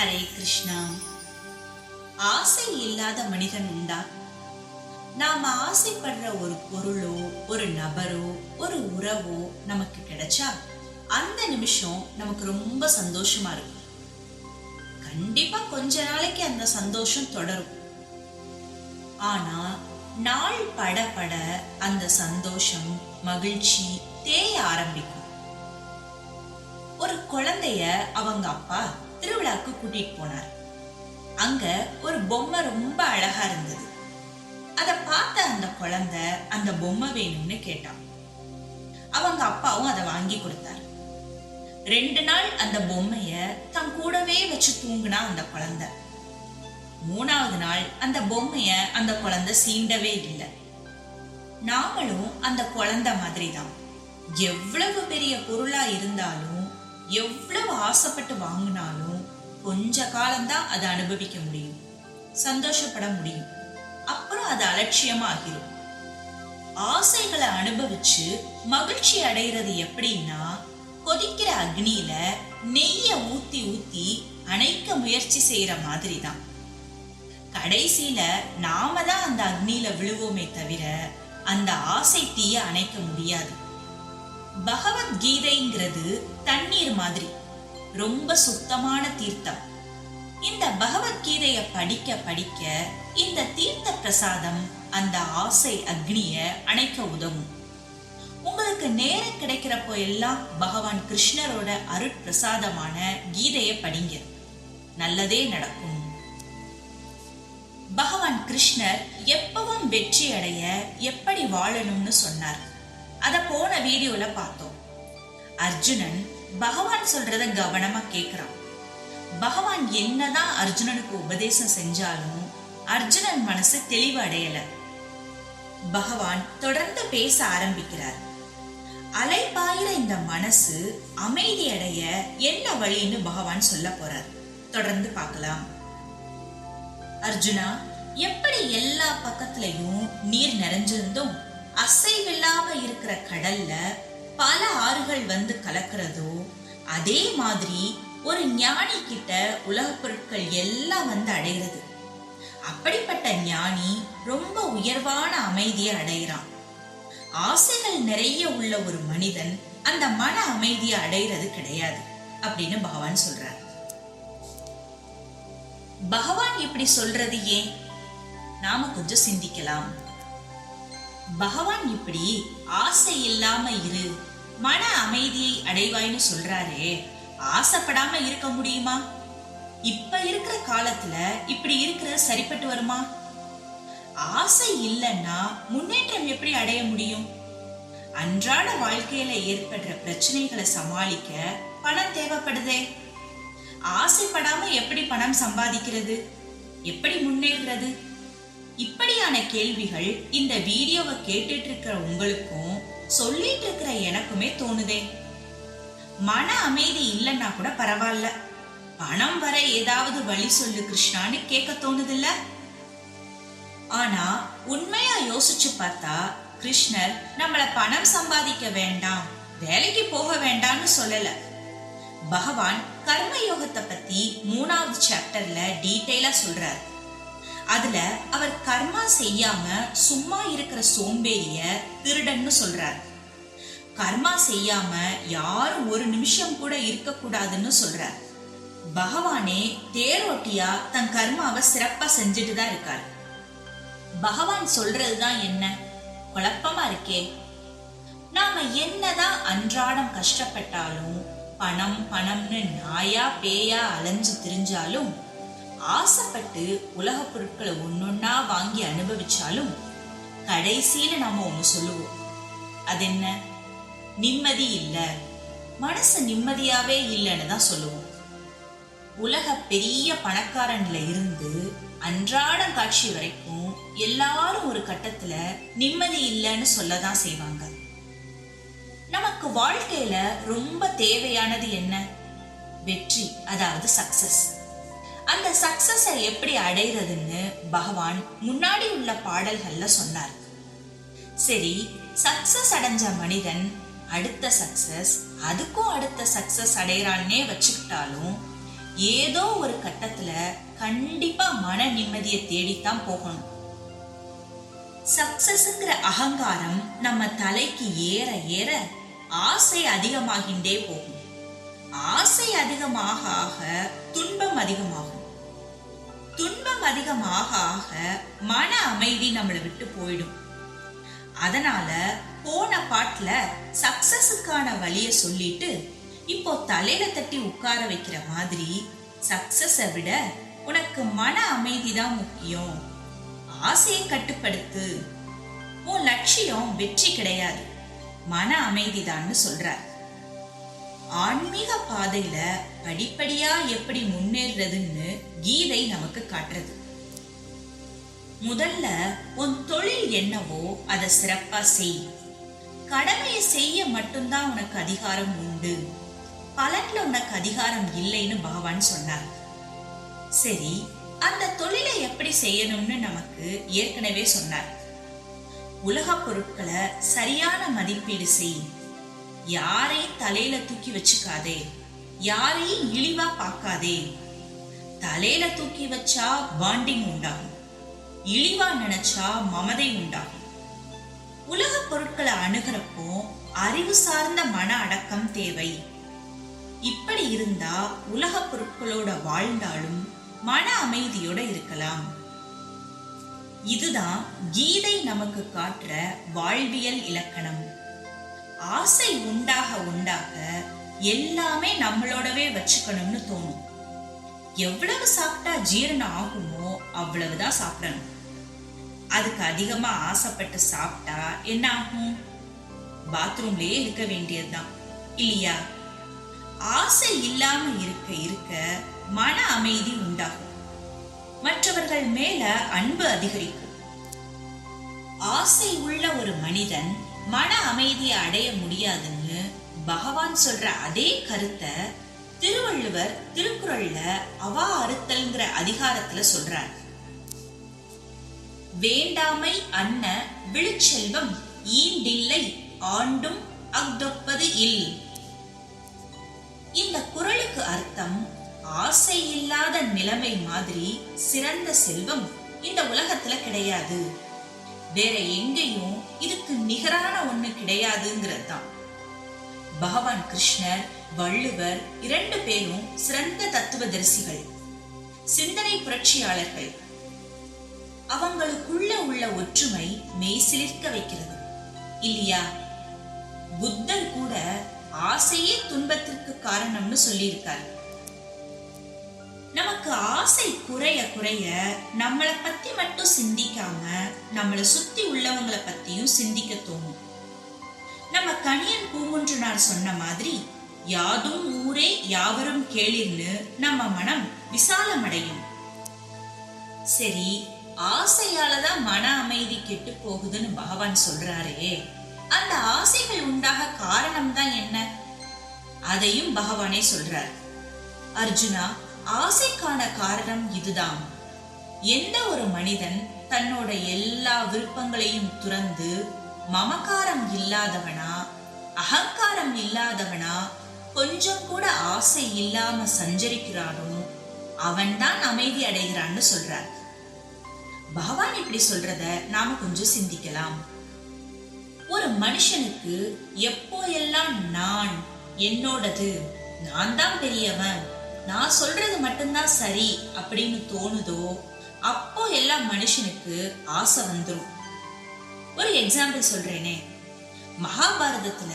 ஹரே கிருஷ்ணா. ஆசை இல்லாத மனிதன் உண்டா? நாம ஆசைப்படுற ஒரு பொருளோ ஒரு நபரோ ஒரு உறவோ நமக்கு கிடைச்சா அந்த நிமிஷம் நமக்கு ரொம்ப சந்தோஷமா இருக்கும். கண்டிப்பா கொஞ்ச நாளைக்கு அந்த சந்தோஷம் தொடரும். ஆனா நாள் பட பட அந்த சந்தோஷம் மகிழ்ச்சி தேய ஆரம்பிக்கும். ஒரு குழந்தைய அவங்க அப்பா திருவிழாக்கு கூட்டிட்டு போனார். அங்க ஒரு பொம்மை ரொம்ப அழகா இருந்தது. அத பார்த்த அந்த குழந்தை அந்த பொம்மை வேணும்னு கேட்டான் அவங்க அப்பாவும் அதை வாங்கி கொடுத்தார். ரெண்டு நாள் அந்த பொம்மைய தன் கூடவே வச்சு தூங்குனா அந்த குழந்தை. மூணாவது நாள் அந்த பொம்மைய அந்த குழந்தை சீண்டவே இல்லை. நாமளும் அந்த குழந்தை மாதிரி தான் எவ்வளவு பெரிய பொருளா இருந்தாலும் எவ்வளவு ஆசைப்பட்டு வாங்கணும் கொஞ்ச காலம்தான் அதை அனுபவிக்க முடியும். சந்தோஷப்பட முடியும். அப்புறம் அது அலட்சியமாகிரும். ஆசைகளை அனுபவிச்சு மகிழ்ச்சி அடைகிறது எப்படின்னா கொதிக்கிற அக்னியில நெய்ய ஊத்தி ஊத்தி அணைக்க முயற்சி செய்யற மாதிரி தான் கடைசியில நாம தான் அந்த அக்னியில விழுவோமே தவிர அந்த ஆசை தீய அணைக்க முடியாது. பகவத்கீதைங்கிறது தண்ணீர் மாதிரி. ரொம்ப சுத்தமான தீர்த்தம். இந்த பகவத்கீதைய படிக்க படிக்க இந்த தீர்த்த பிரசாதம் அந்த ஆசை அக்னிய அணைக்க உதவும். உங்களுக்கு நேரம் கிடைக்கிறப்போ எல்லாம் பகவான் கிருஷ்ணரோட அருட்பிரசாதமான கீதையை படிங்க. நல்லதே நடக்கும். பகவான் கிருஷ்ணர் எப்பவும் வெற்றி அடைய எப்படி வாழணும்னு சொன்னார். அத போன வீடியோல பார்த்தோம். அர்ஜுனன் பகவான் சொல்றத கவனமா கேக்குறான். பகவான் என்னதான் அர்ஜுனனுக்கு உபதேசம் செஞ்சாலும் அர்ஜுனன் மனசு தெளிவு அடையல பகவான் தொடர்ந்து பேச ஆரம்பிக்கிறார். அலைபாயிர இந்த மனசு அமைதி அடைய என்ன வழின்னு பகவான் சொல்ல போறார். தொடர்ந்து பார்க்கலாம். அர்ஜுனா எப்படி எல்லா பக்கத்துலயும் நீர் நிறைஞ்சிருந்தும் அசைவில்லாம இருக்கிற கடல்ல பல ஆறுகள் வந்து கலக்கிறதோ அதே மாதிரி ஒரு ஞானி கிட்ட உலகப் பொருட்கள் எல்லாம் வந்து அடைகிறது. அப்படிப்பட்ட ஞானி ரொம்ப உயர்வான அமைதியை அடைகிறான். ஆசைகள் நிறைய உள்ள ஒரு மனிதன் அந்த மன அமைதியை அடைகிறது கிடையாது அப்படின்னு பகவான் சொல்றார். பகவான் இப்படி சொல்றது ஏன்? நாம கொஞ்சம் சிந்திக்கலாம். பகவான் இப்படி ஆசை இல்லாம இரு மன அமைதியை அடைவாய்னு சொல்றாரே. ஆசைப்படாம இருக்க முடியுமா? இப்ப இருக்கிற காலத்துல இப்படி இருக்கிறது சரிப்பட்டு வருமா? ஆசை இல்லைன்னா முன்னேற்றம் எப்படி அடைய முடியும்? அன்றாட வாழ்க்கையில ஏற்படுற பிரச்சனைகளை சமாளிக்க பணம் தேவைப்படுதே. ஆசைப்படாம எப்படி பணம் சம்பாதிக்கிறது? எப்படி முன்னேறுறது? இப்படியான கேள்விகள் இந்த வீடியோவை கேட்டுட்டு இருக்கிற உங்களுக்கும் சொல்லிட்டு இருக்கிற எனக்குமே தோணுதே. மன அமைதி இல்லைன்னா கூட பரவாயில்ல. பணம் வர ஏதாவது வழி சொல்லு கிருஷ்ணான்னு கேட்க தோணுதில்ல. ஆனா உண்மையா யோசிச்சு பார்த்தா கிருஷ்ணர் நம்மள பணம் சம்பாதிக்க வேண்டாம் வேலைக்கு போக வேண்டாம்னு சொல்லல. பகவான் கர்ம யோகத்தை பத்தி மூணாவது சாப்டர்ல டீட்டெயிலா சொல்றாரு. அதுல அவர் கர்மா செய்யாம சும்மா இருக்கிற சோம்பேறிய திருடன்னு சொல்றார். கர்மா செய்யாம யாரும் ஒரு நிமிஷம் கூட இருக்க கூடாதுன்னு சொல்றார். பகவானே தேரோட்டியா தன் கர்மாவை சிறப்பா செஞ்சுட்டு தான் இருக்கார். பகவான் சொல்றதுதான் என்ன? குழப்பமா இருக்கே. நாம என்னதான் அன்றாடம் கஷ்டப்பட்டாலும் பணம் பணம்னு நாயா பேயா அலைஞ்சு திரிஞ்சாலும் ஆசைப்பட்டு உலக பொருட்களை ஒன்னொன்னா வாங்கி அனுபவிச்சாலும் கடைசியில நாம ஒண்ணு சொல்லுவோம். அது என்ன? நிம்மதி இல்ல. மனசு நிம்மதியாவே இல்லைன்னு தான் சொல்லுவோம். உலக பெரிய பணக்காரன்ல இருந்து அன்றாடம் காட்சி வரைக்கும் எல்லாரும் ஒரு கட்டத்துல நிம்மதி இல்லைன்னு சொல்லதான் செய்வாங்க. நமக்கு வாழ்க்கையில ரொம்ப தேவையானது என்ன? வெற்றி அதாவது சக்சஸ் அந்த சக்சஸை எப்படி அடைகிறதுன்னு பகவான் முன்னாடி உள்ள பாடல்கள்ல சொன்னார். சரி சக்சஸ் அடைஞ்ச மனிதன் அடுத்த சக்சஸ் அதுக்கும் அடுத்த சக்சஸ் அடையறான்னே வச்சுக்கிட்டாலும் ஏதோ ஒரு கட்டத்துல கண்டிப்பா மன நிம்மதியை தேடித்தான் போகணும். சக்சஸ்ங்கிற அகங்காரம் நம்ம தலைக்கு ஏற ஏற ஆசை அதிகமாகின்றே போகும். ஆசை அதிகமாக ஆக துன்பம் அதிகமாகும். துன்பம் அதிகமாக ஆக மன அமைதி நம்மளை விட்டு போயிடும். அதனால போன பாட்டுல சக்சஸுக்கான வழிய சொல்லிட்டு இப்போ தலையில தட்டி உட்கார வைக்கிற மாதிரி சக்சஸை விட உனக்கு மன அமைதி தான் முக்கியம். ஆசையை கட்டுப்படுத்து. உன் லட்சியம் வெற்றி கிடையாது. மன அமைதிதான்னு சொல்றார். ஆன்மீக பாதையில படிப்படியா எப்படி முன்னேறதுன்னு கீதை நமக்கு காட்டுறது. முதல்ல உன் தொழில் என்னவோ அதை சிறப்பா செய். கடமையை செய்ய மட்டும்தான் உனக்கு அதிகாரம் உண்டு. பலன்ல உனக்கு அதிகாரம் இல்லைன்னு பகவான் சொன்னார். சரி அந்த தொழிலை எப்படி செய்யணும்னு நமக்கு ஏற்கனவே சொன்னார். உலக பொருட்களை சரியான மதிப்பீடு செய். யாரையும் தலையில தூக்கி வச்சுக்காதே. யாரையும் இழிவா பார்க்காதே. தலையில தூக்கி வச்சா பாண்டிங் உண்டாகும். இழிவா நினைச்சா மமதை உண்டாகும். உலக பொருட்களை அணுகிறப்போ அறிவு சார்ந்த மன அடக்கம் தேவை. இப்படி இருந்தா உலக பொருட்களோட வாழ்ந்தாலும் மன அமைதியோட இருக்கலாம். இதுதான் கீதை நமக்கு காட்டுற வாழ்வியல் இலக்கணம். ஆசை உண்டாக உண்டாக எல்லாமே நம்மளோடவே வச்சுக்கணும்னு தோணும். எவ்வளவு சாப்பிட்டா ஜீரணம் ஆகுமோ அவ்வளவுதான் சாப்பிடணும். அதுக்கு அதிகமா ஆசைப்பட்டு சாப்பிட்டா என்ன ஆகும்? பாத்ரூம்லயே இருக்க வேண்டியதுதான். இல்லையா? ஆசை இல்லாம இருக்க இருக்க மன அமைதி உண்டாகும். மற்றவர்கள் மேல அன்பு அதிகரிக்கும். ஆசை உள்ள ஒரு மனிதன் மன அமைதியை அடைய முடியாதுன்னு பகவான் சொல்ற அதே கருத்தை திருவள்ளுவர் திருக்குறள்ல அவா அறுத்தல்ங்கிற அதிகாரத்துல சொல்றார். வேண்டாமை அன்ன விழுச்செல்வம் ஈண்டில்லை ஆண்டும் அக்தொப்பது இல். இந்த குறளுக்கு அர்த்தம் ஆசை இல்லாத நிலைமை மாதிரி சிறந்த செல்வம் இந்த உலகத்துல கிடையாது. வேற எங்கேயும் இதுக்கு நிகரான ஒண்ணு கிடையாதுங்கிறது தான் பகவான் கிருஷ்ணர் வள்ளுவர் இரண்டு பேரும் சிறந்த தத்துவதரிசிகள். சிந்தனை புரட்சியாளர்கள். அவங்களுக்குள்ள உள்ள ஒற்றுமை மெய்சிலிர்க்க வைக்கிறது. இல்லையா? புத்தர் கூட ஆசையே துன்பத்திற்கு காரணம்னு சொல்லியிருக்காரு. நமக்கு ஆசை குறைய குறைய நம்மளை பத்தி மட்டும் சிந்திக்காம நம்மளை சுத்தி உள்ளவங்களை பத்தியும் சிந்திக்க தோணும். நம்ம கணியன் பூங்குன்றனார் சொன்ன மாதிரி யாதும் ஊரே யாவரும் கேளிர்னு நம்ம மனம் விசாலமடையும். சரி ஆசையாலதான் மன அமைதி கெட்டு போகுதுன்னு பகவான் சொல்றாரே. அந்த ஆசைகள் உண்டாக காரணம் தான் என்ன? அதையும் பகவானே சொல்றார். அர்ஜுனா ஆசைக்கான காரணம் இதுதான். எந்த ஒரு மனிதன் தன்னோட எல்லா விருப்பங்களையும் துறந்து மமகாரம் இல்லாதவனா அகங்காரம் இல்லாதவனா கொஞ்சம் கூட ஆசை இல்லாம சஞ்சரிக்கிறானோ அவன்தான் அமைதி அடைகிறான்னு சொல்றார். பகவான் இப்படி சொல்றத நாம கொஞ்சம் சிந்திக்கலாம். ஒரு மனுஷனுக்கு எப்போ எல்லாம் நான் என்னோடது நான் தான் பெரியவன் நான் சொல்றது மட்டும்தான் சரி அப்படின்னு தோணுதோ அப்போ எல்லாம் மனுஷனுக்கு ஆசை வந்துடும் ஒரு எக்ஸாம்பிள் சொல்றேனே. மகாபாரதத்துல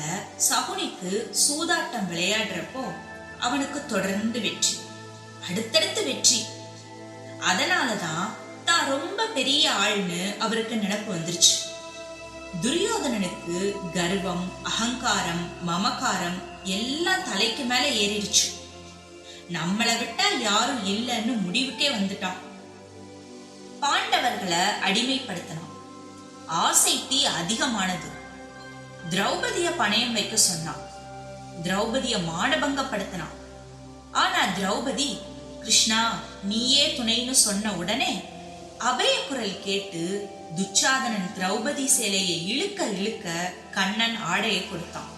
சகுனிக்கு சூதாட்டம் விளையாடுறப்போ அவனுக்கு தொடர்ந்து வெற்றி. அடுத்தடுத்து வெற்றி. அதனாலதான் தான் ரொம்ப பெரிய ஆள்னு அவருக்கு நினப்பு வந்துருச்சு. துரியோதனனுக்கு கர்வம் அகங்காரம் மமகாரம் எல்லாம் தலைக்கு மேல ஏறிடுச்சு. நம்மளை விட்டா யாரும் இல்லைன்னு முடிவுக்கே வந்துட்டான். பாண்டவர்களை அடிமைப்படுத்தணும் ஆசை தீ அதிகமானது. திரௌபதிய பணயம் வைக்க சொன்னான். திரௌபதிய மானபங்கப்படுத்தினான். ஆனா திரௌபதி கிருஷ்ணா நீயே துணைன்னு சொன்ன உடனே அபய குரல் கேட்டு துச்சாதனன் திரௌபதி சேலையை இழுக்க இழுக்க கண்ணன் ஆடையை கொடுத்தான்.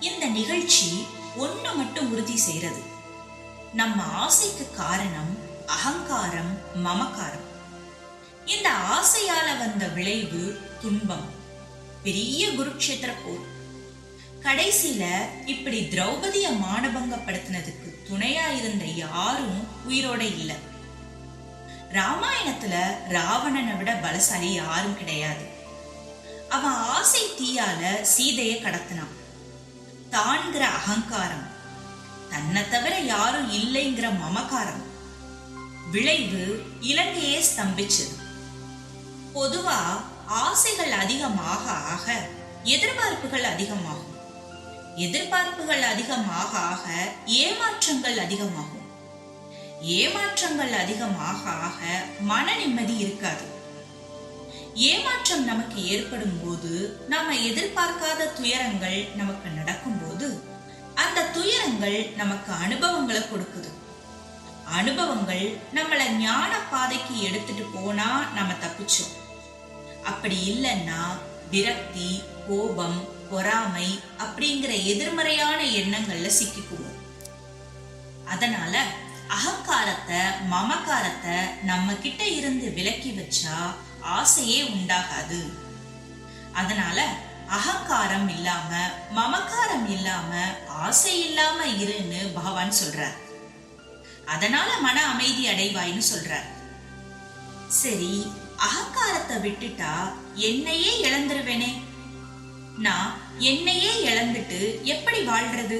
இந்த நிகழ்ச்சி ஒண்ணு மட்டும் உறுதி செய்யறது நம்ம ஆசைக்கு காரணம் அகங்காரம் மமகாரம் இந்த ஆசையால வந்த விளைவு துன்பம். பெரிய குருக்ஷேத்திர போர் கடைசியில இப்படி திரௌபதிய மானபங்கப்படுத்தினதுக்கு துணையா இருந்த யாரும் உயிரோட இல்ல. ராமாயணத்துல ராவணனை விட பலசாலி யாரும் கிடையாது. அவன் ஆசை தீயால சீதைய கடத்தினான் தான்கிற அகங்காரம். தன்னை தவிர யாரும் இல்லைங்கிற மமகாரம் விளைவு இலங்கையே ஸ்தம்பிச்சது. பொதுவா ஆசைகள் அதிகமாக ஆக எதிர்பார்ப்புகள் அதிகமாகும். எதிர்பார்ப்புகள் அதிகமாக ஆக ஏமாற்றங்கள் அதிகமாகும். ஏமாற்றங்கள் அதிகமாக ஆக மன நிம்மதி இருக்காது. ஏமாற்றம் நமக்கு ஏற்படும் போது நாம எதிர்பார்க்காத துயரங்கள் நமக்கு நடக்கும்போது அந்த துயரங்கள் நமக்கு அனுபவங்களை கொடுக்குது. அனுபவங்கள் நம்மளை ஞான பாதைக்கு எடுத்துட்டு போனா நம்ம தப்பிச்சோம். அப்படி இல்லைன்னா விரக்தி கோபம் பொறாமை அப்படிங்கிற எதிர்மறையான எண்ணங்கள்ல சிக்கிக்குவோம். அதனால அகங்காரத்தை மமகாரத்தை நம்ம கிட்ட இருந்து விலக்கி வச்சா ஆசையே உண்டாகாது. அதனால அகங்காரம் இல்லாம மமக்காரம் இல்லாம ஆசை இல்லாம இருன்னு பகவான் சொல்றார். அதனால மன அமைதி அடைவாய்னு சொல்றார். சரி அகங்காரத்தை விட்டுட்டா என்னையே இழந்துருவேனே? நான் என்னையே இழந்துட்டு எப்படி வாழ்றது?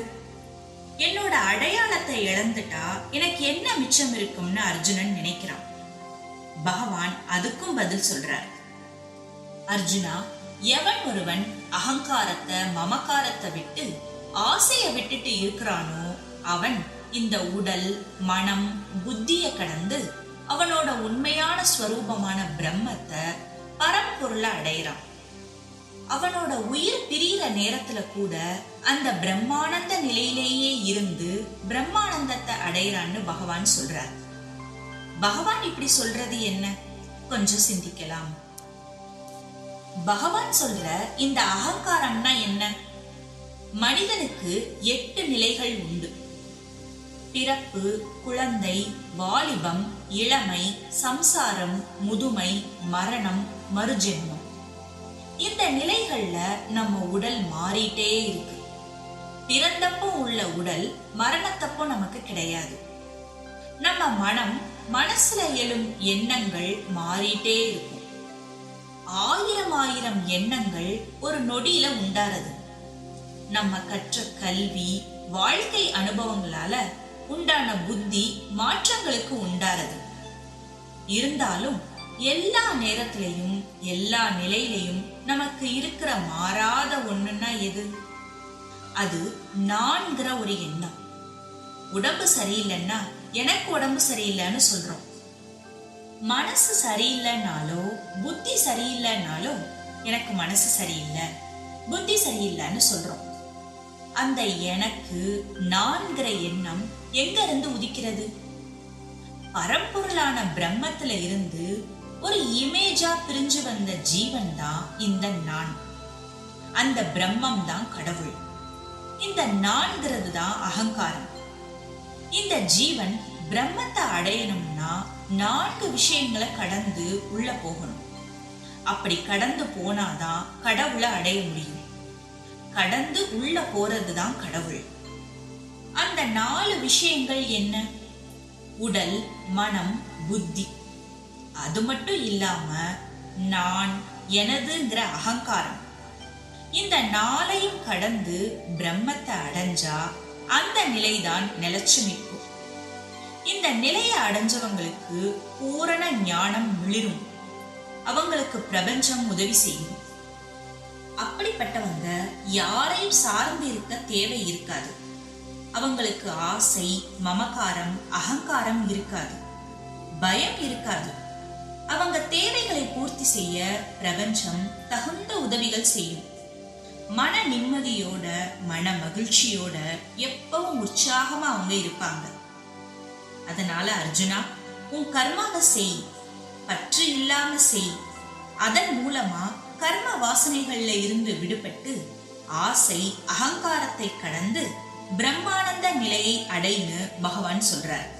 என்னோட அடையாளத்தை இழந்துட்டா எனக்கு என்ன மிச்சம் இருக்கும்னு அர்ஜுனன் நினைக்கிறான். பகவான் அதுக்கும் பதில் சொல்றார். அர்ஜுனா எவன் ஒருவன் அகங்காரத்தை மமக்காரத்தை விட்டு ஆசைய விட்டுட்டு இருக்கிறானோ அவன் இந்த உடல் மனம் புத்திய கடந்து அவனோட உண்மையான ஸ்வரூபமான பிரம்மத்தை பரம்பொருளை அடையிறான். அவனோட உயிர் பிரியிற நேரத்துல கூட அந்த பிரம்மானந்த நிலையிலேயே இருந்து பிரம்மானந்தத்தை அடையிறான்னு பகவான் சொல்றார். பகவான் இப்படி சொல்றது என்ன? கொஞ்சம் சிந்திக்கலாம். பகவான் சொல்ற இந்த அகங்காரம்னா என்ன? மனிதனுக்கு எட்டு நிலைகள் உண்டு. பிறப்பு குழந்தை வாலிபம் இளமை சம்சாரம் முதுமை மரணம் மறுஜென்மம். இந்த நிலைகள்ல நம்ம உடல் மாறிட்டே இருக்கு. பிறந்தப்போ உள்ள உடல் மரணத்தப்போ நமக்கு கிடையாது. நம்ம மனம் மனசுல எழும் எண்ணங்கள் மாறிட்டே இருக்கும். ஆயிரம் ஆயிரம் எண்ணங்கள் ஒரு நொடியில உண்டாறது. நம்ம கற்ற கல்வி வாழ்க்கை அனுபவங்களால உண்டான புத்தி மாற்றங்களுக்கு உண்டானது. இருந்தாலும் எல்லா நேரத்திலையும் எல்லா நிலையிலையும் நமக்கு இருக்கிற மாறாத ஒண்ணுன்னா எது? அது நான்கிற ஒரு எண்ணம். உடம்பு சரியில்லைன்னா எனக்கு உடம்பு சரியில்லைன்னு சொல்றோம். மனசு சரியில்லைனாலோ புத்தி சரியில்லைனாலோ எனக்கு மனசு சரியில்லை புத்தி சரியில்லைன்னு சொல்றோம். அந்த எனக்கு நான்கிற எண்ணம் எங்கிருந்து உதிக்கிறது? பரம்பொருளான பிரம்மத்துல இருந்து ஒரு இமேஜா பிரிஞ்சு வந்த ஜீவன் தான் இந்த நான். அந்த பிரம்மம் தான் கடவுள். இந்த நான்கிறது தான் அகங்காரம். இந்த ஜீவன் பிரம்மத்தை அடையணும்னா நான்கு விஷயங்களை கடந்து உள்ள போகணும். அப்படி கடந்து போனாதான் கடவுளை அடைய முடியும். கடந்து உள்ள போறது தான் கடவுள். அந்த நாலு விஷயங்கள் என்ன? உடல் மனம் புத்தி. அது மட்டும் இல்லாம நான் எனதுங்கிற அகங்காரம். இந்த நாளையும் கடந்து பிரம்மத்தை அடைஞ்சா அந்த நிலைதான் நிலைச்சு நிற்கும் இந்த நிலையை அடைஞ்சவங்களுக்கு பூரண ஞானம் மிளிரும். அவங்களுக்கு பிரபஞ்சம் உதவி செய்யும். அப்படிப்பட்டவங்க யாரையும் சார்ந்து இருக்க தேவை இருக்காது. அவங்களுக்கு ஆசை மமகாரம் அகங்காரம் இருக்காது. பயம் இருக்காது. அவங்க தேவைகளை பூர்த்தி செய்ய பிரபஞ்சம் தகுந்த உதவிகள் செய்யும். மன நிம்மதியோட மன மகிழ்ச்சியோட எப்பவும் உற்சாகமா அவங்க இருப்பாங்க. அதனால அர்ஜுனா உன் கர்மாவ செய் பற்று இல்லாம செய். அதன் மூலமா கர்ம வாசனைகள்ல இருந்து விடுபட்டு ஆசை அகங்காரத்தை கடந்து பிரம்மானந்த நிலையை அடைன்னு பகவான் சொல்றார்.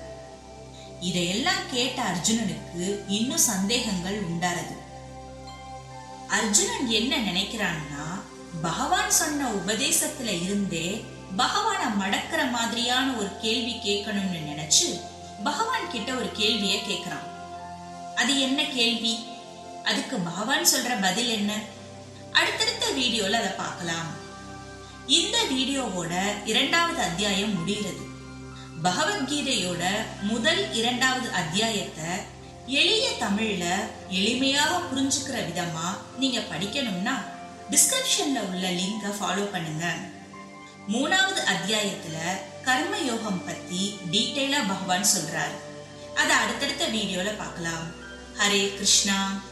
இதையெல்லாம் கேட்ட அர்ஜுனனுக்கு இன்னும் சந்தேகங்கள் உண்டாரது அர்ஜுனன் என்ன நினைக்கிறான்னா பகவான் சொன்ன உபதேசத்துல இருந்தே பகவானை மடக்கிற மாதிரியான ஒரு கேள்வி கேட்கணும்னு நினைச்சு பகவான் கிட்ட ஒரு கேள்விய கேக்குறான் அது என்ன கேள்வி? அதுக்கு பகவான் சொல்ற பதில் என்ன? அடுத்தடுத்த வீடியோல அதை பார்க்கலாம். இந்த வீடியோவோட இரண்டாவது அத்தியாயம் முடிகிறது. பகவத்கீதையோட முதல் இரண்டாவது அத்தியாயத்தை எளிய தமிழ்ல எளிமையாக புரிஞ்சுக்கிற விதமா நீங்க படிக்கணும்னா டிஸ்கிரிப்ஷன்ல உள்ள லிங்கை ஃபாலோ பண்ணுங்க. மூணாவது அத்தியாயத்துல கர்ம யோகம் பத்தி டீட்டெயிலா பகவான் சொல்றாரு. அதை அடுத்தடுத்த வீடியோல பார்க்கலாம். ஹரே கிருஷ்ணா.